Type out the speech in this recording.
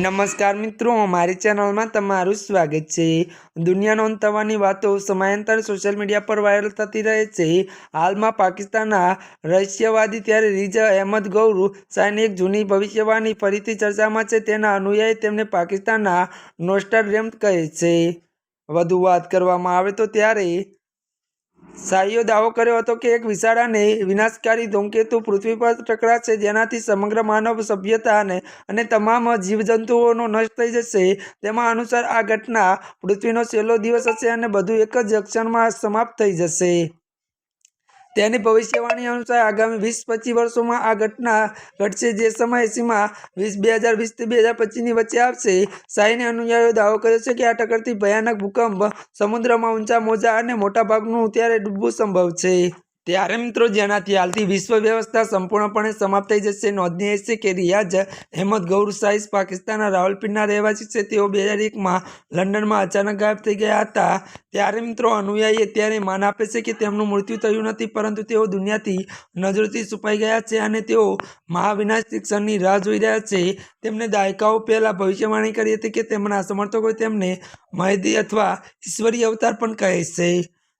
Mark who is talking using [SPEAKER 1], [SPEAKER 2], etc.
[SPEAKER 1] નમસ્કાર મિત્રો મારી ચેનલમાં તમારું સ્વાગત છે. દુનિયાનો અંત વાતો સમયાંતર સોશિયલ મીડિયા પર વાયરલ થતી રહે છે. હાલમાં પાકિસ્તાનના રહસ્યવાદી ત્યારે રીઝા અહેમદ ગૌર શાહની એક જૂની ભવિષ્યવાણી ફરીથી ચર્ચામાં છે. તેના અનુયાયી તેમને પાકિસ્તાનના નોસ્ટાડેમ કહે છે. વધુ વાત કરવામાં આવે તો ત્યારે શાહીઓ દાવો કર્યો હતો કે એક વિશાળ અને વિનાશકારી ધૂમકેતુ પૃથ્વી પર ટકરાશે, જેનાથી સમગ્ર માનવ સભ્યતાને અને તમામ જીવજંતુઓનો નષ્ટ થઈ જશે. તેમાં અનુસાર આ ઘટના પૃથ્વીનો છેલ્લો દિવસ હશે અને બધું એક જ ક્ષણમાં સમાપ્ત થઈ જશે. તેની ભવિષ્યવાણી અનુસાર આગામી વીસ પચીસ વર્ષોમાં આ ઘટના ઘટશે જે સમયસીમા વીસ બે હજાર વીસથી બે હજાર પચીસની વચ્ચે આવશે. શાહીને અનુયાયીઓ દાવો કર્યો છે કે આ ટક્કરથી ભયાનક ભૂકંપ સમુદ્રમાં ઊંચા મોજા અને મોટાભાગનું ત્યારે ડૂબવું સંભવ છે. ત્યારે મિત્રો જેનાથી હાલથી વિશ્વ વ્યવસ્થા સંપૂર્ણપણે સમાપ્ત થઈ જશે. નોંધનીય છે કે રિયાઝ અહેમદ ગૌર સાઇઝ પાકિસ્તાનના રાવલપિંડના રહેવાસી છે. તેઓ બે હજાર એકમાં લંડનમાં અચાનક ગાયબ થઈ ગયા હતા. ત્યારે મિત્રો અનુયાયી અત્યારે માન આપે છે કે તેમનું મૃત્યુ થયું નથી, પરંતુ તેઓ દુનિયાથી નજરોથી છુપાઈ ગયા છે અને તેઓ મહાવિનાશ શિક્ષણની રાહ જોઈ રહ્યા છે. તેમને દાયકાઓ પહેલાં ભવિષ્યવાણી કરી હતી કે તેમના સમર્થકો તેમને મહેદી અથવા ઈશ્વરીય અવતાર પણ કહે છે.